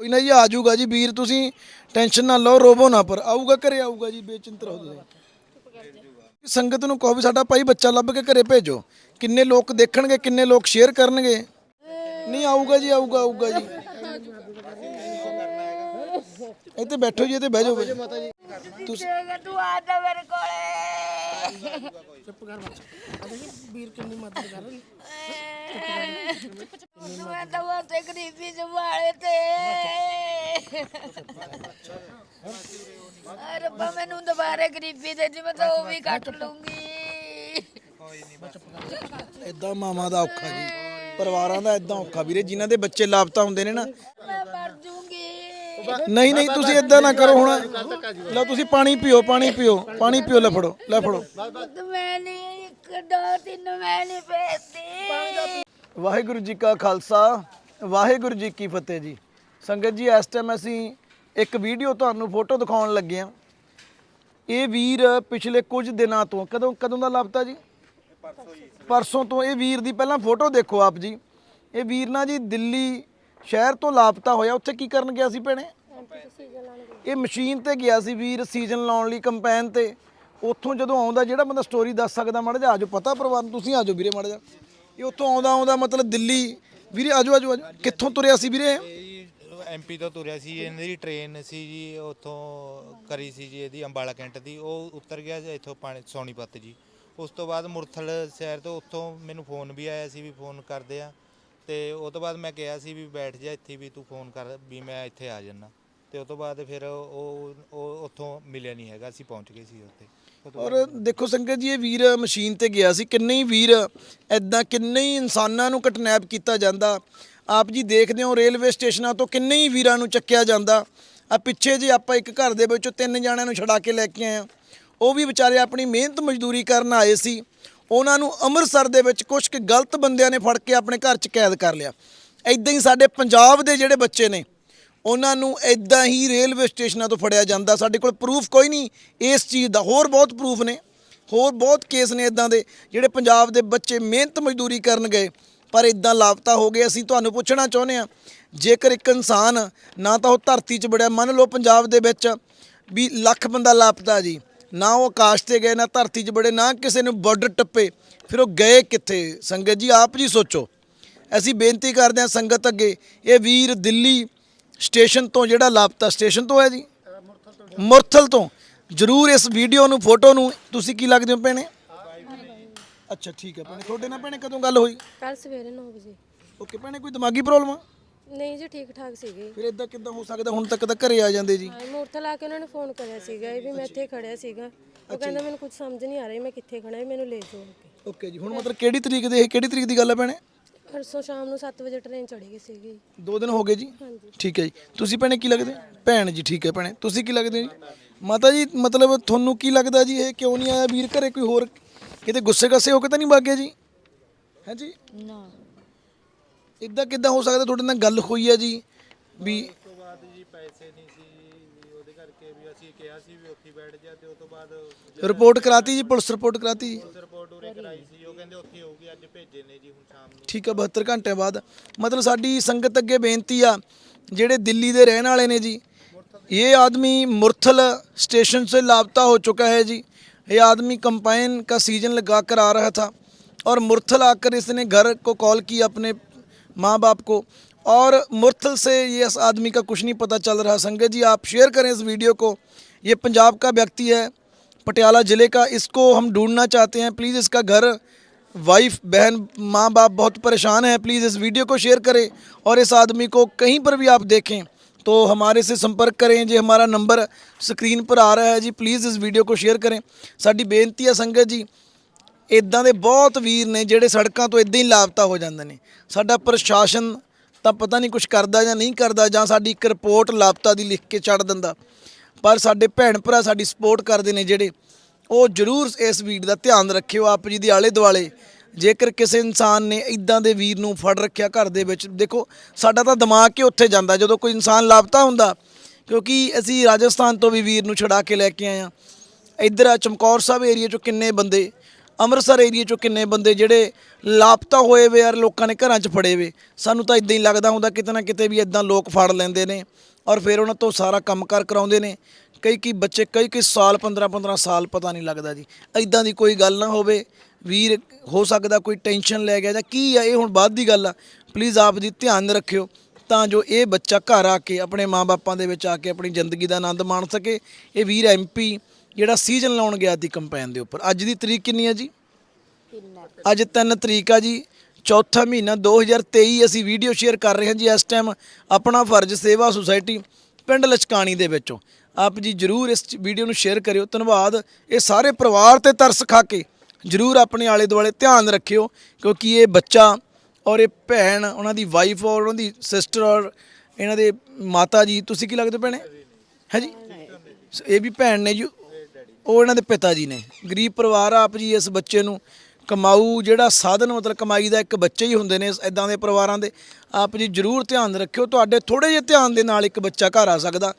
ਕੋਈ ਨਾ ਜੀ ਆ ਜਾਊਗਾ ਜੀ ਵੀਰ ਤੁਸੀਂ ਟੈਨਸ਼ਨ ਨਾ ਲਓ ਰੋਵੋ ਨਾ ਪਰ ਆਊਗਾ ਘਰੇ ਆਊਗਾ ਜੀ ਬੇਚਿੰਤ ਰਹੋ ਤੁਸੀਂ। ਸੰਗਤ ਨੂੰ ਕਹੋ ਵੀ ਸਾਡਾ ਭਾਈ ਬੱਚਾ ਲੱਭ ਕੇ ਘਰੇ ਭੇਜੋ। ਕਿੰਨੇ ਲੋਕ ਦੇਖਣਗੇ ਕਿੰਨੇ ਲੋਕ ਸ਼ੇਅਰ ਕਰਨਗੇ। ਨਹੀਂ ਆਊਗਾ ਜੀ ਆਊਗਾ ਆਊਗਾ ਜੀ। ਇੱਥੇ ਬੈਠੋ ਜੀ ਇੱਥੇ ਬਹਿ ਜਾਓ। ਤੁਸੀਂ ਤੂੰ ਆ ਜਾ ਮੇਰੇ ਕੋਲੇ। ਵੀਰ ਕਿੰਨੀ ਮਦਦ ਕਰ ਰਹੀ। ਮੈਂ ਤਾਂ ਉਹ ਗਰੀਬੀ ਜਵਾਲੇ ਤੇ ਆ ਰੱਬਾ ਮੈਨੂੰ ਦੁਬਾਰੇ ਗਰੀਬੀ ਦੇ ਜੀ ਮੈਂ ਤਾਂ ਉਹ ਵੀ ਕੱਟ ਲੂੰਗੀ ਇਦਾਂ ਮਾਮਾ ਦਾ ਔਖਾ ਜੀ, ਪਰਿਵਾਰਾਂ ਦਾ ਇਦਾਂ ਔਖਾ ਵੀਰੇ, ਜਿਨ੍ਹਾਂ ਦੇ ਬੱਚੇ ਲਾਪਤਾ ਹੁੰਦੇ ਨੇ ਨਾ। ਮੈਂ ਮਰ ਜੂੰਗੀ ਨਹੀਂ ਨਹੀਂ, ਤੁਸੀਂ ਇਦਾਂ ਨਾ ਕਰੋ ਹੁਣ। ਲਓ, ਤੁਸੀਂ ਪਾਣੀ ਪੀਓ ਪਾਣੀ ਪੀਓ ਪਾਣੀ ਪੀਓ ਲੈ ਫੜੋ ਲੈ ਫੜੋ ਮੈਂ ਨਹੀਂ ਇੱਕ ਤਿੰਨ ਮੈਂ ਨਹੀਂ ਭੇਜਦੀ? ਵਾਹਿਗੁਰੂ ਜੀ ਕਾ ਖਾਲਸਾ, ਵਾਹਿਗੁਰੂ ਜੀ ਕੀ ਫਤਿਹ ਜੀ। ਸੰਗਤ ਜੀ, ਇਸ ਟਾਈਮ ਅਸੀਂ ਇੱਕ ਵੀਡੀਓ ਤੁਹਾਨੂੰ ਫੋਟੋ ਦਿਖਾਉਣ ਲੱਗੇ ਹਾਂ। ਇਹ ਵੀਰ ਪਿਛਲੇ ਕੁਝ ਦਿਨਾਂ ਤੋਂ, ਕਦੋਂ ਕਦੋਂ ਦਾ ਲਾਪਤਾ ਜੀ? ਪਰਸੋਂ ਤੋਂ ਇਹ ਵੀਰ ਦੀ ਪਹਿਲਾਂ ਫੋਟੋ ਦੇਖੋ ਆਪ ਜੀ। ਇਹ ਵੀਰ ਨਾ ਜੀ, ਦਿੱਲੀ ਸ਼ਹਿਰ ਤੋਂ ਲਾਪਤਾ ਹੋਇਆ, ਉੱਥੇ ਕੀ ਕਰਨ ਗਿਆ ਸੀ ਭੈਣੇ? ਇਹ ਮਸ਼ੀਨ ਤੇ ਗਿਆ ਸੀ ਵੀਰ ਸੀਜ਼ਨ ਲਾਉਣ ਲਈ ਕੰਪੈਨ ਤੇ। ਉੱਥੋਂ ਜਦੋਂ ਆਉਂਦਾ ਜਿਹੜਾ ਬੰਦਾ ਸਟੋਰੀ ਦੱਸ ਸਕਦਾ ਮਾੜਾ ਜਿਹਾ ਆਜੋ ਪਤਾ ਪਰਿਵਾਰ ਨੂੰ ਤੁਸੀਂ ਆਜੋ ਵੀਰੇ ਮਾੜਾ ਜਿਹਾ। ਇਹ ਉੱਥੋਂ ਆਉਂਦਾ ਆਉਂਦਾ ਮਤਲਬ ਦਿੱਲੀ। ਵੀਰੇ ਆਜੋ ਆਜੋ ਆਜੋ ਕਿੱਥੋਂ ਤੁਰਿਆ ਸੀ ਵੀਰੇ? ਇਹ? ਐਮਪੀ ਤੋਂ ਤੁਰਿਆ ਸੀ, ਇਹਨਾਂ ਦੀ ਟ੍ਰੇਨ ਸੀ ਜੀ, ਉੱਥੋਂ ਕਰੀ ਸੀ ਜੀ ਇਹਦੀ ਅੰਬਾਲਾ ਕੈਂਟ ਦੀ। ਉਹ ਉਤਰ ਗਿਆ ਜੀ, ਇੱਥੋਂ ਪਾਣੀ, ਸੋਨੀਪਤ ਜੀ। ਉਸ ਤੋਂ ਬਾਅਦ ਮੁਰਥਲ ਸ਼ਹਿਰ ਤੋਂ ਉੱਥੋਂ ਮੈਨੂੰ ਫੋਨ ਵੀ ਆਇਆ ਸੀ ਵੀ ਫੋਨ ਕਰਦੇ ਆ। ਤੇ ਉਹ ਤੋਂ ਬਾਅਦ ਮੈਂ ਕਿਹਾ ਸੀ ਵੀ ਬੈਠ ਜਾ ਇੱਥੇ ਵੀ ਤੂੰ ਫੋਨ ਕਰ, ਵੀ ਮੈਂ ਇੱਥੇ ਆ ਜਾਣਾ ਤੇ ਉਹ ਤੋਂ ਬਾਅਦ ਫਿਰ ਉਹ ਉਹ ਉੱਥੋਂ ਮਿਲਿਆ ਨਹੀਂ ਹੈਗਾ, ਅਸੀਂ ਪਹੁੰਚ ਗਏ ਸੀ ਉੱਥੇ। ਔਰ ਦੇਖੋ ਸੰਗਤ ਜੀ ਇਹ ਵੀਰ ਮਸ਼ੀਨ ਤੇ ਗਿਆ ਸੀ। ਕਿੰਨੇ ਹੀ ਵੀਰ ਐਦਾਂ ਕਿੰਨੇ ਹੀ ਇਨਸਾਨਾਂ ਨੂੰ ਕਿਡਨੈਪ ਕੀਤਾ ਜਾਂਦਾ। ਆਪ ਜੀ ਦੇਖਦੇ ਹੋ ਰੇਲਵੇ ਸਟੇਸ਼ਨਾਂ ਤੋਂ ਕਿੰਨੇ ਹੀ ਵੀਰਾਂ ਨੂੰ ਚੱਕਿਆ ਜਾਂਦਾ। ਆ ਪਿੱਛੇ ਜੇ ਆਪਾਂ ਇੱਕ ਘਰ ਦੇ ਵਿੱਚੋਂ ਤਿੰਨ ਜਣਿਆਂ ਨੂੰ ਛਡਾ ਕੇ ਲੈ ਕੇ ਆਏ ਆ ਉਹ ਵੀ ਵਿਚਾਰੇ ਆਪਣੀ ਮਿਹਨਤ ਮਜ਼ਦੂਰੀ ਕਰਨ ਆਏ ਸੀ। ਉਹਨਾਂ ਨੂੰ ਅੰਮ੍ਰਿਤਸਰ ਦੇ ਵਿੱਚ ਕੁਝ ਕੁ ਗਲਤ ਬੰਦਿਆਂ ਨੇ ਫੜ ਕੇ ਆਪਣੇ ਘਰ 'ਚ ਕੈਦ ਕਰ ਲਿਆ। ਐਦਾਂ ਹੀ ਸਾਡੇ ਪੰਜਾਬ ਦੇ ਜਿਹੜੇ ਬੱਚੇ ਨੇ ਉਹਨਾਂ ਨੂੰ ਇਦਾਂ ਹੀ ਰੇਲਵੇ ਸਟੇਸ਼ਨਾਂ ਤੋਂ ਫੜਿਆ ਜਾਂਦਾ। ਸਾਡੇ ਕੋਲ ਪ੍ਰੂਫ ਕੋਈ ਨਹੀਂ ਇਸ ਚੀਜ਼ ਦਾ। ਹੋਰ ਬਹੁਤ ਪ੍ਰੂਫ ਨੇ। ਹੋਰ ਬਹੁਤ ਕੇਸ ਨੇ ਇਦਾਂ ਦੇ, ਜਿਹੜੇ ਪੰਜਾਬ ਦੇ ਬੱਚੇ ਮਿਹਨਤ ਮਜ਼ਦੂਰੀ ਕਰਨ ਗਏ, ਪਰ ਇਦਾਂ ਲਾਪਤਾ ਹੋ ਗਏ। ਅਸੀਂ ਤੁਹਾਨੂੰ ਪੁੱਛਣਾ ਚਾਹੁੰਦੇ ਆ ਜੇਕਰ ਇੱਕ ਇਨਸਾਨ ਨਾ ਤਾਂ ਉਹ ਧਰਤੀ 'ਚ ਬੜਿਆ ਮੰਨ ਲਓ ਪੰਜਾਬ ਦੇ ਵਿੱਚ ਵੀ ਲੱਖ ਬੰਦਾ ਲਾਪਤਾ ਜੀ, ਨਾ ਉਹ ਆਕਾਸ਼ ਤੇ ਗਏ, ਨਾ ਧਰਤੀ 'ਚ ਬੜੇ ਨਾ ਕਿਸੇ ਨੂੰ ਬਾਰਡਰ ਟੱਪੇ, ਫਿਰ ਉਹ ਗਏ ਕਿੱਥੇ? ਸੰਗਤ ਜੀ, ਆਪ ਜੀ ਸੋਚੋ। ਅਸੀਂ ਬੇਨਤੀ ਕਰਦੇ ਹਾਂ ਸੰਗਤ ਅੱਗੇ, ਇਹ ਵੀਰ ਦਿੱਲੀ ਸਟੇਸ਼ਨ ਤੋਂ ਜਿਹੜਾ ਲਾਪਤਾ ਸਟੇਸ਼ਨ ਤੋਂ ਹੈ ਜੀ? ਮੁਰਥਲ ਤੋਂ। ਜਰੂਰ ਇਸ ਵੀਡੀਓ ਨੂੰ ਫੋਟੋ ਨੂੰ ਤੁਸੀਂ ਕੀ ਲੱਗਦੇ ਹੋ ਭੈਣੇ? ਅੱਛਾ ਠੀਕ ਹੈ ਭੈਣੇ। ਤੁਹਾਡੇ ਨਾਲ ਭੈਣੇ ਕਦੋਂ ਗੱਲ ਹੋਈ? ਕੱਲ ਸਵੇਰੇ 9 ਵਜੇ। ਓਕੇ ਭੈਣੇ ਕੋਈ ਦਿਮਾਗੀ ਪ੍ਰੋਬਲਮ ਆ? ਨਹੀਂ ਜੀ ਠੀਕ ਠਾਕ ਸੀਗੇ। ਫਿਰ ਇਦਾਂ ਕਿੱਦਾਂ ਹੋ ਸਕਦਾ? ਹੁਣ ਤੱਕ ਤਾਂ ਘਰੇ ਆ ਜਾਂਦੇ ਜੀ। ਹਾਂ ਮੂਰਥਲ ਆ ਕੇ ਉਹਨਾਂ ਨੇ ਫੋਨ ਕਰਿਆ ਸੀਗਾ ਇਹ ਵੀ ਮੈਂ ਇੱਥੇ ਖੜਿਆ ਸੀਗਾ। ਉਹ ਕਹਿੰਦਾ ਮੈਨੂੰ ਕੁਝ ਸਮਝ ਨਹੀਂ ਆ ਰਹੀ ਮੈਂ ਕਿੱਥੇ ਖੜਾ ਹੈ ਮੈਨੂੰ ਲੈ ਜਾਓ। ਓਕੇ ਜੀ ਹੁਣ ਮਤਲਬ ਕਿਹੜੀ ਤਰੀਕ ਦੇ ਇਹ ਕਿਹੜੀ ਤਰੀਕ ਦੀ ਗੱਲ ਹੈ ਭੈਣੇ? ਪਰਸੋਂ ਸ਼ਾਮ ਨੂੰ 7 ਵਜੇ ਟ੍ਰੇਨ ਚੜੀ ਗਈ ਸੀਗੀ। ਦੋ ਦਿਨ ਹੋ ਗਏ ਜੀ? ਠੀਕ ਹੈ ਜੀ। ਤੁਸੀਂ ਭੈਣੇ ਕੀ ਲੱਗਦੇ? ਭੈਣ ਜੀ ਠੀਕ ਹੈ ਭੈਣੇ। ਤੁਸੀਂ ਕੀ ਲੱਗਦੇ ਜੀ? ਮਾਤਾ ਜੀ ਮਤਲਬ ਤੁਹਾਨੂੰ ਕੀ ਲੱਗਦਾ ਜੀ? ਇਹ ਕਿਉਂ ਨਹੀਂ ਆਇਆ ਵੀਰ ਘਰੇ ਕੋਈ ਹੋਰ? ਕਿਤੇ ਗੁੱਸੇ ਗੱਸੇ ਹੋ ਕੇ ਤਾਂ ਨਹੀਂ ਵਗ ਗਿਆ ਜੀ? ਹੈ ਜੀ? ਨਾ। ਇਦਾਂ ਕਿੱਦਾਂ ਹੋ ਸਕਦਾ ਤੁਹਾਡੇ ਨਾਲ ਗੱਲ ਹੋਈ ਹੈ ਜੀ? ਵੀ ਉਸ ਤੋਂ ਬਾਅਦ ਜੀ ਪੈਸੇ ਨਹੀਂ ਸੀ ਵੀ ਉਹਦੇ ਕਰਕੇ ਵੀ ਅਸੀਂ ਕਿਹਾ ਸੀ ਵੀ ਉੱਥੇ ਹੀ ਬੈਠ ਜਾ ਤੇ ਉਸ ਤੋਂ ਬਾਅਦ ਰਿਪੋਰਟ ਕਰਾਤੀ ਜੀ ਪੁਲਿਸ ਰਿਪੋਰਟ ਕਰਾਤੀ ਜੀ ਰਿਪੋਰਟ ਉਰੇ ਕਰਾਈ ਸੀ ਉਹ ਕਹਿੰਦੇ ਉੱਥੇ ਹੋਊਗੀ ਅੱਜ ਭੇਜੇ ਨੇ ਜੀ ਹੁਣ ਸ਼ਾਮ ਨੂੰ ਠੀਕ ਹੈ 72 ਘੰਟੇ ਬਾਅਦ ਮਤਲਬ ਸਾਡੀ ਸੰਗਤ ਅੱਗੇ ਬੇਨਤੀ ਆ ਜਿਹੜੇ ਦਿੱਲੀ ਦੇ ਰਹਿਣ ਵਾਲੇ ਨੇ ਜੀ ਇਹ आदमी मुरथल स्टेशन से लापता हो चुका है जी ये आदमी कंपाइन का सीजन लगा कर आ रहा था और मुरथल आकर इसने घर को कॉल की अपने माँ बाप को और मुरथल से ये इस आदमी का कुछ नहीं पता चल रहा संगत जी आप शेयर करें इस वीडियो को ये पंजाब का व्यक्ति है पटियाला ज़िले का इसको हम ढूंढना चाहते हैं प्लीज़ इसका घर वाइफ बहन माँ बाप बहुत परेशान हैं प्लीज़ इस वीडियो को शेयर करें और इस आदमी को कहीं पर भी आप देखें तो हमारे से संपर्क करें जी हमारा नंबर स्क्रीन पर आ रहा है जी प्लीज़ इस वीडियो को शेयर करें ਸਾਡੀ ਬੇਨਤੀ ਹੈ ਸੰਗਤ ਜੀ ਇਦਾਂ ਦੇ ਬਹੁਤ ਵੀਰ ਨੇ ਜਿਹੜੇ ਸੜਕਾਂ ਤੋਂ ਇਦਾਂ ਹੀ ਲਾਪਤਾ ਹੋ ਜਾਂਦੇ ਨੇ ਸਾਡਾ ਪ੍ਰਸ਼ਾਸਨ ਤਾਂ ਪਤਾ ਨਹੀਂ ਕੁਝ ਕਰਦਾ ਜਾਂ ਨਹੀਂ ਕਰਦਾ ਜਾਂ ਸਾਡੀ ਇੱਕ ਰਿਪੋਰਟ ਲਾਪਤਾ ਦੀ ਲਿਖ ਕੇ ਛੱਡ ਦਿੰਦਾ। ਪਰ ਸਾਡੇ ਭੈਣ ਭਰਾ ਸਾਡੀ ਸਪੋਰਟ ਕਰਦੇ ਨੇ ਜਿਹੜੇ, ਉਹ ਜ਼ਰੂਰ ਇਸ ਵੀਰ ਦਾ ਧਿਆਨ ਰੱਖਿਓ, ਆਪ ਜੀ ਦੇ ਆਲੇ ਦੁਆਲੇ ਜੇਕਰ ਕਿਸੇ ਇਨਸਾਨ ਨੇ ਇਦਾਂ ਦੇ ਵੀਰ ਨੂੰ ਫੜ ਰੱਖਿਆ ਘਰ ਦੇ ਵਿੱਚ, ਦੇਖੋ, ਸਾਡਾ ਤਾਂ ਦਿਮਾਗ ਹੀ ਉੱਥੇ ਜਾਂਦਾ? ਜਦੋਂ ਕੋਈ ਇਨਸਾਨ ਲਾਪਤਾ ਹੁੰਦਾ, ਕਿਉਂਕਿ ਅਸੀਂ ਰਾਜਸਥਾਨ ਤੋਂ ਵੀ ਵੀਰ ਨੂੰ ਛਡਾ ਕੇ ਲੈ ਕੇ ਆਏ ਆ ਇੱਧਰ ਆ ਚਮਕੌਰ ਸਾਹਿਬ ਏਰੀਆ ਚੋਂ ਕਿੰਨੇ ਬੰਦੇ ਅੰਮ੍ਰਿਤਸਰ ਏਰੀਆ ਚੋਂ ਕਿੰਨੇ ਬੰਦੇ ਜਿਹੜੇ ਲਾਪਤਾ ਹੋਏ ਵੇ ਯਾਰ ਲੋਕਾਂ ਨੇ ਘਰਾਂ 'ਚ ਫੜੇ ਵੇ? ਸਾਨੂੰ ਤਾਂ ਇਦਾਂ ਹੀ ਲੱਗਦਾ ਹੁੰਦਾ ਕਿਤੇ ਨਾ ਕਿਤੇ ਵੀ ਇਦਾਂ ਲੋਕ ਫੜ ਲੈਂਦੇ ਨੇ ਔਰ ਫਿਰ ਉਹਨਾਂ ਤੋਂ ਸਾਰਾ ਕੰਮਕਾਰ ਕਰਾਉਂਦੇ ਨੇ। ਕਈ ਕਈ ਬੱਚੇ, ਕਈ ਕਈ ਸਾਲ 15 15 ਸਾਲ ਪਤਾ ਨਹੀਂ ਲੱਗਦਾ ਜੀ। ਇਦਾਂ ਦੀ ਕੋਈ ਗੱਲ ਨਾ ਹੋਵੇ। ਵੀਰ, ਹੋ ਸਕਦਾ ਕੋਈ ਟੈਨਸ਼ਨ ਲੈ ਗਿਆ ਜਾਂ ਕੀ ਆ, ਇਹ ਹੁਣ ਬਾਅਦ ਦੀ ਗੱਲ ਆ। ਪਲੀਜ਼ ਆਪ ਦੀ ਧਿਆਨ ਰੱਖਿਓ ਤਾਂ ਜੋ ਇਹ ਬੱਚਾ ਘਰ ਆ ਕੇ ਆਪਣੇ ਮਾਪੇ ਦੇ ਵਿੱਚ ਆ ਕੇ ਆਪਣੀ ਜ਼ਿੰਦਗੀ ਦਾ ਆਨੰਦ ਮਾਣ ਸਕੇ। ਇਹ ਵੀਰ ਐਮਪੀ ਜਿਹੜਾ ਸੀਜ਼ਨ ਲਾਉਣ ਗਿਆ ਸੀ ਕੰਪੈਨ ਦੇ ਉੱਪਰ। ਅੱਜ ਦੀ ਤਰੀਕ ਕਿੰਨੀ ਹੈ ਜੀ? ਅੱਜ 3 ਤਰੀਕ ਆ ਜੀ। ਚੌਥਾ ਮਹੀਨਾ 2023 ਅਸੀਂ ਵੀਡੀਓ ਸ਼ੇਅਰ ਕਰ ਰਹੇ ਹਾਂ ਜੀ ਇਸ ਟਾਈਮ ਆਪਣਾ ਫਰਜ਼ ਸੇਵਾ ਸੁਸਾਇਟੀ ਪਿੰਡ ਲਚਕਾਣੀ ਦੇ ਵਿੱਚੋਂ। ਆਪ ਜੀ ਜਰੂਰ ਇਸ ਵੀਡੀਓ ਨੂੰ ਸ਼ੇਅਰ ਕਰਿਓ। ਧੰਨਵਾਦ। ਇਹ ਸਾਰੇ ਪਰਿਵਾਰ ਤੇ ਤਰਸ ਖਾ ਕੇ ਜਰੂਰ ਆਪਣੇ ਆਲੇ ਦੁਆਲੇ ਧਿਆਨ ਰੱਖਿਓ ਕਿਉਂਕਿ ਇਹ ਬੱਚਾ ਔਰ ਇਹ ਭੈਣ ਉਹਨਾਂ ਦੀ ਵਾਈਫ ਔਰ ਉਹਨਾਂ ਦੀ ਸਿਸਟਰ ਔਰ ਇਹਨਾਂ ਦੇ ਮਾਤਾ ਜੀ ਤੁਸੀਂ ਕੀ ਲੱਗਦੇ ਭੈਣੇ? ਹੈ ਜੀ? ਇਹ ਵੀ ਭੈਣ ਨੇ ਜੀ। ਉਹ ਇਹਨਾਂ ਦੇ ਪਿਤਾ ਜੀ ਨੇ। ਗਰੀਬ ਪਰਿਵਾਰ ਆਪ ਜੀ ਇਸ ਬੱਚੇ ਨੂੰ। ਕਮਾਊ ਜਿਹੜਾ ਸਾਧਨ ਮਤਲਬ ਕਮਾਈ ਦਾ ਇੱਕ ਬੱਚੇ ਹੀ ਹੁੰਦੇ ਨੇ ਇਦਾਂ ਦੇ ਪਰਿਵਾਰਾਂ ਦੇ। ਆਪ ਜੀ ਜਰੂਰ ਧਿਆਨ ਰੱਖਿਓ। ਤੁਹਾਡੇ ਥੋੜੇ ਜਿਹੇ ਧਿਆਨ ਦੇ ਨਾਲ ਇੱਕ ਬੱਚਾ ਘਰ ਆ ਸਕਦਾ।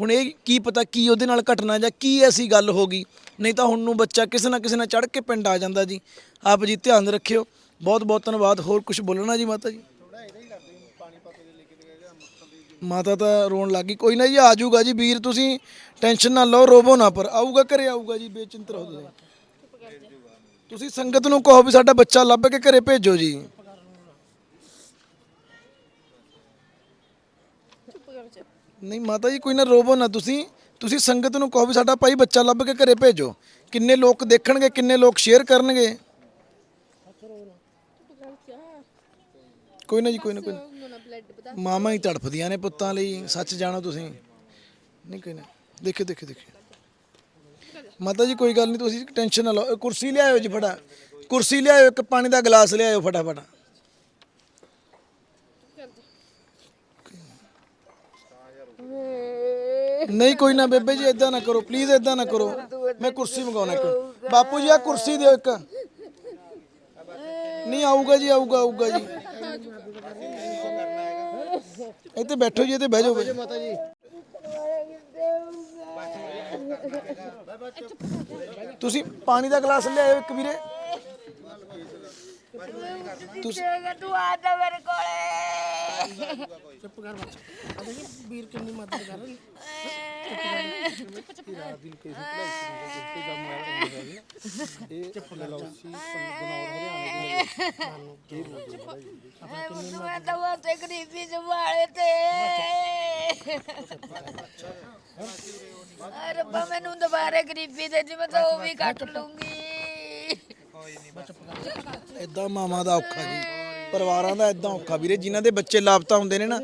ਹੁਣ ਇਹ ਕੀ ਪਤਾ ਕੀ ਉਹਦੇ ਨਾਲ ਘਟਨਾ ਜਾਂ ਕੀ ਐਸੀ ਗੱਲ ਹੋ ਗਈ। ਨਹੀਂ ਤਾਂ ਹੁਣ ਨੂੰ ਬੱਚਾ ਕਿਸੇ ਨਾ ਕਿਸੇ ਨਾਲ ਚੜ ਕੇ ਪਿੰਡ ਆ ਜਾਂਦਾ ਜੀ। ਆਪ ਜੀ ਧਿਆਨ ਰੱਖਿਓ। ਬਹੁਤ ਬਹੁਤ ਧੰਨਵਾਦ। ਹੋਰ ਕੁਝ ਬੋਲਣਾ ਜੀ ਮਾਤਾ ਜੀ? ਮਾਤਾ ਤਾਂ ਰੋਣ ਲੱਗੀ ਕੋਈ ਨਾ ਜੀ, ਆ ਜਾਊਗਾ ਜੀ। ਵੀਰ ਤੁਸੀਂ ਟੈਨਸ਼ਨ ਨਾ ਲਓ, ਰੋਵੋ ਨਾ ਪਰ ਆਊਗਾ, ਘਰੇ ਆਊਗਾ ਜੀ, ਬੇਚਿੰਤ ਰਹੋ ਤੁਸੀਂ। ਤੁਸੀਂ ਸੰਗਤ ਨੂੰ ਕਹੋ ਵੀ ਸਾਡਾ ਬੱਚਾ ਲੱਭ ਕੇ ਘਰੇ ਭੇਜੋ ਜੀ। ਨਹੀਂ, ਮਾਤਾ ਜੀ, ਕੋਈ ਨਾ ਰੋਵੋ ਨਾ ਤੁਸੀਂ। ਤੁਸੀਂ ਸੰਗਤ ਨੂੰ ਕਹੋ ਵੀ ਸਾਡਾ ਭਾਈ ਬੱਚਾ ਲੱਭ ਕੇ ਘਰੇ ਭੇਜੋ। ਕਿੰਨੇ ਲੋਕ ਦੇਖਣਗੇ, ਕਿੰਨੇ ਲੋਕ ਸ਼ੇਅਰ ਕਰਨਗੇ। ਕੋਈ ਨਾ ਜੀ, ਕੋਈ ਨਾ ਕੋਈ ਨਾ। ਮਾਮਾ ਹੀ ਤੜਫਦੀਆਂ ਨੇ ਪੁੱਤਾਂ ਲਈ, ਸੱਚ ਜਾਣੋ ਤੁਸੀਂ। ਨਹੀਂ ਕੋਈ ਨਾ ਦੇਖੇ ਦੇਖਿਓ ਦੇਖਿਓ। ਮਾਤਾ ਜੀ, ਕੋਈ ਗੱਲ ਨਹੀਂ, ਤੁਸੀਂ ਟੈਨਸ਼ਨ ਨਾ ਲਓ। ਇਹ ਕੁਰਸੀ ਲਿਆਇਓ ਜੀ ਫਟਾ। ਕੁਰਸੀ ਲਿਆਇਓ, ਇੱਕ ਪਾਣੀ ਦਾ ਗਲਾਸ ਲਿਆਇਓ ਫਟਾਫਟ। ਨਹੀਂ ਕੋਈ ਨਾ ਬੇਬੇ ਜੀ ਇਦਾਂ ਨਾ ਕਰੋ ਪਲੀਜ਼ ਇਦਾਂ ਨਾ ਕਰੋ। ਮੈਂ ਕੁਰਸੀ ਮੰਗਾਉਣਾ ਇੱਕ ਬਾਪੂ ਜੀ ਆ ਕੁਰਸੀ ਦਿਓ ਇੱਕ। ਨਹੀਂ, ਆਊਗਾ ਜੀ, ਆਊਗਾ ਆਊਗਾ ਜੀ। ਇੱਥੇ ਬੈਠੋ ਜੀ ਇੱਥੇ ਬਹਿ ਜਾਓ ਮਾਤਾ ਜੀ। ਤੁਸੀਂ ਪਾਣੀ ਦਾ ਗਲਾਸ ਲਿਆਇਓ ਇੱਕ ਵੀਰੇ। ਤੁਸੀਂ ਤੂੰ ਆ ਜਾ ਮੇਰੇ ਕੋਲੇ ਚੁੱਪ ਕਰ ਬੱਚਾ ਆ ਦੇਖੀ ਵੀਰ ਕਿੰਨੀ ਮਦਦ ਕਰ ਰਹੀ। ਮੈਂ ਤਾਂ ਤੇ ਗਰੀਬੀ ਸੰਭਾਲੇ ਤੇ ਅਰੇ ਰੱਬਾ ਮੈਨੂੰ ਦੁਬਾਰੇ ਗਰੀਬੀ ਦੇ ਜਿਵੇਂ ਤਾਂ ਉਹ ਵੀ ਕੱਟ ਲੂੰਗੀ ਇਦਾਂ ਮਾਮਾ ਦਾ ਔਖਾ ਜੀ, ਪਰਿਵਾਰਾਂ ਦਾ ਇਦਾਂ ਔਖਾ ਵੀਰੇ, ਜਿਨ੍ਹਾਂ ਦੇ ਬੱਚੇ ਲਾਪਤਾ ਹੁੰਦੇ ਨੇ ਨਾ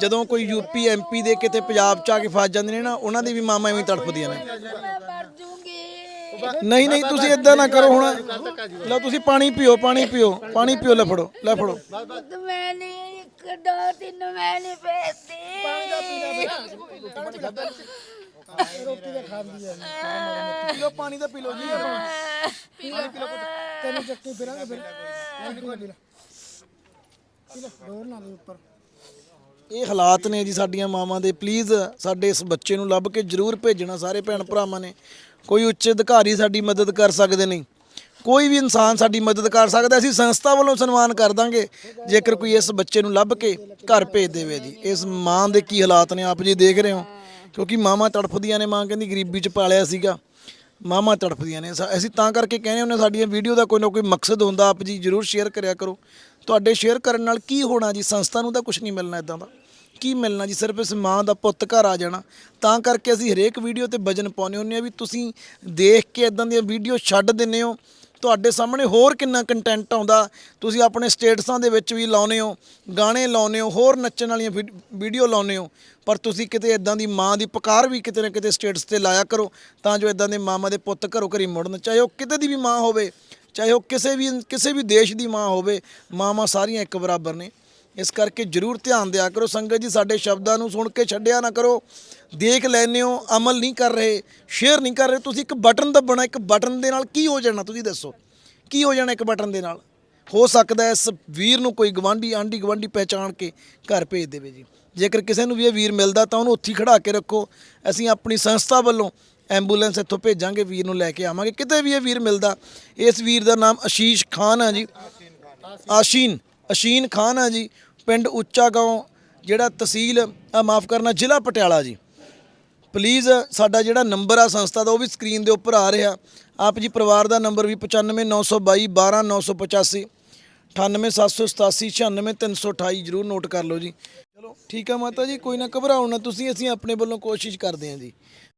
ਜਦੋਂ ਕੋਈ ਯੂਪੀ ਐਮਪੀ ਦੇ ਕਿਤੇ ਪੰਜਾਬ ਚ ਆ ਕੇ ਫਸ ਜਾਂਦੇ ਨੇ ਨਾ, ਉਹਨਾਂ ਦੀ ਵੀ ਮਾਮਾ ਐਵੇਂ ਤੜਫਦੀਆਂ ਨੇ। ਨਹੀਂ ਨਹੀਂ, ਤੁਸੀਂ ਇਦਾਂ ਨਾ ਕਰੋ ਹੁਣ। ਲਓ, ਤੁਸੀਂ ਪਾਣੀ ਪੀਓ ਪਾਣੀ ਪੀਓ ਪਾਣੀ ਪੀਓ, ਲੈ ਫੜੋ ਲੈ ਫੜੋ। ਮੈਂ ਨਹੀਂ ਇੱਕ ਦੋ ਤਿੰਨ ਮੈਂ ਨਹੀਂ ਭੇਜਦੀ ਪੀ ਲਓ ਪਾਣੀ ਤਾਂ ਪੀ ਲਓ ਜੀ ਤੈਨੂੰ ਚੱਕੀ ਫਿਰਾਂਗੇ ਫਿਰ। ਪੀ ਲੈ, ਡੋਰ ਨਾ ਉੱਪਰ। ਇਹ ਹਾਲਾਤ ਨੇ ਜੀ ਸਾਡੀਆਂ ਮਾਵਾਂ ਦੇ। ਪਲੀਜ਼ ਸਾਡੇ ਇਸ ਬੱਚੇ ਨੂੰ ਲੱਭ ਕੇ ਜਰੂਰ ਭੇਜਣਾ, ਸਾਰੇ ਭੈਣ ਭਰਾਵਾਂ ਨੇ। ਕੋਈ ਉੱਚ ਅਧਿਕਾਰੀ ਸਾਡੀ ਮਦਦ ਕਰ ਸਕਦੇ ਨੇ ਕੋਈ ਵੀ ਇਨਸਾਨ ਸਾਡੀ ਮਦਦ ਕਰ ਸਕਦਾ, ਅਸੀਂ ਸੰਸਥਾ ਵੱਲੋਂ ਸਨਮਾਨ ਕਰ ਦਾਂਗੇ, ਜੇਕਰ ਕੋਈ ਇਸ ਬੱਚੇ ਨੂੰ ਲੱਭ ਕੇ ਘਰ ਭੇਜ ਦੇਵੇ ਜੀ। ਇਸ ਮਾਂ ਦੇ ਕੀ ਹਾਲਾਤ ਨੇ, ਆਪ ਜੀ ਦੇਖ ਰਹੇ ਹੋ। ਕਿਉਂਕਿ ਮਾਵਾਂ ਤੜਫਦੀਆਂ ਨੇ, ਮਾਂ ਕਹਿੰਦੀ ਗਰੀਬੀ ਚ ਪਾਲਿਆ ਸੀਗਾ। ਮਾਵਾਂ ਤੜਫਦੀਆਂ ਨੇ। ਅਸੀਂ ਤਾਂ ਕਰਕੇ ਕਹਿੰਦੇ ਹੁੰਦੇ ਸਾਡੀਆਂ ਵੀਡੀਓ ਦਾ ਕੋਈ ਨਾ ਕੋਈ ਮਕਸਦ ਹੁੰਦਾ, ਆਪ ਜੀ ਜਰੂਰ ਸ਼ੇਅਰ ਕਰਿਆ ਕਰੋ। ਤੁਹਾਡੇ ਸ਼ੇਅਰ ਕਰਨ ਨਾਲ ਕੀ ਹੋਣਾ ਜੀ? ਸੰਸਥਾ ਨੂੰ ਤਾਂ ਕੁਝ ਨਹੀਂ ਮਿਲਣਾ ਇਦਾਂ ਦਾ। ਕੀ ਮਿਲਣਾ ਜੀ? ਸਿਰਫ ਇਸ ਮਾਂ ਦਾ ਪੁੱਤ ਘਰ ਆ ਜਾਣਾ। ਤਾਂ ਕਰਕੇ ਅਸੀਂ ਹਰੇਕ ਵੀਡੀਓ ਤੇ ਵਜਨ ਪਾਉਂਦੇ ਹੁੰਦੇ ਆ ਵੀ ਤੁਸੀਂ ਦੇਖ ਕੇ ਇਦਾਂ ਦੀਆਂ ਵੀਡੀਓ ਛੱਡ ਦਿੰਦੇ ਹੋ। ਤੁਹਾਡੇ ਸਾਹਮਣੇ ਹੋਰ ਕਿੰਨਾ ਕੰਟੈਂਟ ਆਉਂਦਾ। ਤੁਸੀਂ ਆਪਣੇ ਸਟੇਟਸਾਂ ਦੇ ਵਿੱਚ ਵੀ ਲਾਉਨੇ ਹੋ, ਗਾਣੇ ਲਾਉਨੇ ਹੋ, ਹੋਰ ਨੱਚਣ ਵਾਲੀਆਂ ਵੀਡ- ਵੀਡੀਓ ਲਾਉਨੇ ਹੋ। ਪਰ ਤੁਸੀਂ ਕਿਤੇ ਇਦਾਂ ਦੀ ਮਾਂ ਦੀ ਪੁਕਾਰ ਵੀ ਕਿਤੇ ਨਾ ਕਿਤੇ ਸਟੇਟਸ ਤੇ ਲਾਇਆ ਕਰੋ। ਤਾਂ ਜੋ ਇਦਾਂ ਦੇ ਮਾਮਾ ਦੇ ਪੁੱਤ ਘਰੋਂ ਘਰੀ ਮੁੜਨ। ਚਾਹੇ ਉਹ ਕਿਤੇ ਦੀ ਵੀ ਮਾਂ ਹੋਵੇ, ਚਾਹੇ ਉਹ ਕਿਸੇ ਵੀ ਕਿਸੇ ਵੀ ਦੇਸ਼ ਦੀ ਮਾਂ ਹੋਵੇ, ਮਾਵਾਂ ਸਾਰੀਆਂ ਇੱਕ ਬਰਾਬਰ ਨੇ। ਇਸ ਕਰਕੇ ਜਰੂਰ ਧਿਆਨ ਦਿਆ ਕਰੋ। ਸੰਗਤ ਜੀ, ਸਾਡੇ ਸ਼ਬਦਾਂ ਨੂੰ ਸੁਣ ਕੇ ਛੱਡਿਆ ਨਾ ਕਰੋ। ਦੇਖ ਲੈਨੇ ਹੋ, ਅਮਲ ਨਹੀਂ ਕਰ ਰਹੇ, ਸ਼ੇਅਰ ਨਹੀਂ ਕਰ ਰਹੇ। ਤੁਸੀਂ ਇੱਕ ਬਟਨ ਦੱਬਣਾ, ਇੱਕ ਬਟਨ ਦੇ ਨਾਲ ਕੀ ਹੋ ਜਾਣਾ? ਤੁਸੀਂ ਦੱਸੋ, ਕੀ ਹੋ ਜਾਣਾ ਇੱਕ ਬਟਨ ਦੇ ਨਾਲ? ਹੋ ਸਕਦਾ ਇਸ ਵੀਰ ਨੂੰ ਕੋਈ ਗਵਾਂਢੀ ਆਂਢੀ ਗਵਾਂਢੀ ਪਹਿਚਾਣ ਕੇ ਘਰ ਭੇਜ ਦੇਵੇ ਜੀ। ਜੇਕਰ ਕਿਸੇ ਨੂੰ ਵੀ ਇਹ ਵੀਰ ਮਿਲਦਾ ਤਾਂ ਉਹਨੂੰ ਉੱਥੇ ਹੀ ਖੜਾ ਕੇ ਰੱਖੋ। ਅਸੀਂ ਆਪਣੀ ਸੰਸਥਾ ਵੱਲੋਂ ਐਂਬੂਲੈਂਸ ਇੱਥੋਂ ਭੇਜਾਂਗੇ, ਵੀਰ ਨੂੰ ਲੈ ਕੇ ਆਵਾਂਗੇ। ਕਿਤੇ ਵੀ ਇਹ ਵੀਰ ਮਿਲਦਾ, ਇਸ ਵੀਰ ਦਾ ਨਾਮ ਆਸ਼ੀਸ਼ ਖਾਨ ਆ ਜੀ। ਆਸ਼ੀਨ, ਅਸ਼ੀਨ ਖਾਨ ਆ ਜੀ। ਪਿੰਡ ਉੱਚਾ ਗਾਉਂ, ਜਿਹੜਾ ਤਹਿਸੀਲ ਮਾਫ ਕਰਨਾ, ਜ਼ਿਲ੍ਹਾ ਪਟਿਆਲਾ ਜੀ। ਪਲੀਜ਼ ਸਾਡਾ ਜਿਹੜਾ ਨੰਬਰ ਆ, ਸੰਸਥਾ ਦਾ, ਉਹ ਵੀ ਸਕਰੀਨ ਦੇ ਉੱਪਰ ਆ ਰਿਹਾ। ਆਪ ਜੀ ਪਰਿਵਾਰ ਦਾ ਨੰਬਰ ਵੀ 95922 12985 98787 96328 ਜਰੂਰ ਨੋਟ ਕਰ ਲਓ ਜੀ। ਚਲੋ, ਠੀਕ ਆ ਮਾਤਾ ਜੀ, ਕੋਈ ਨਾ ਘਬਰਾਓ ਨਾ, ਤੁਸੀਂ, ਅਸੀਂ ਆਪਣੇ ਵੱਲੋਂ ਕੋਸ਼ਿਸ਼ ਕਰਦੇ ਹਾਂ ਜੀ।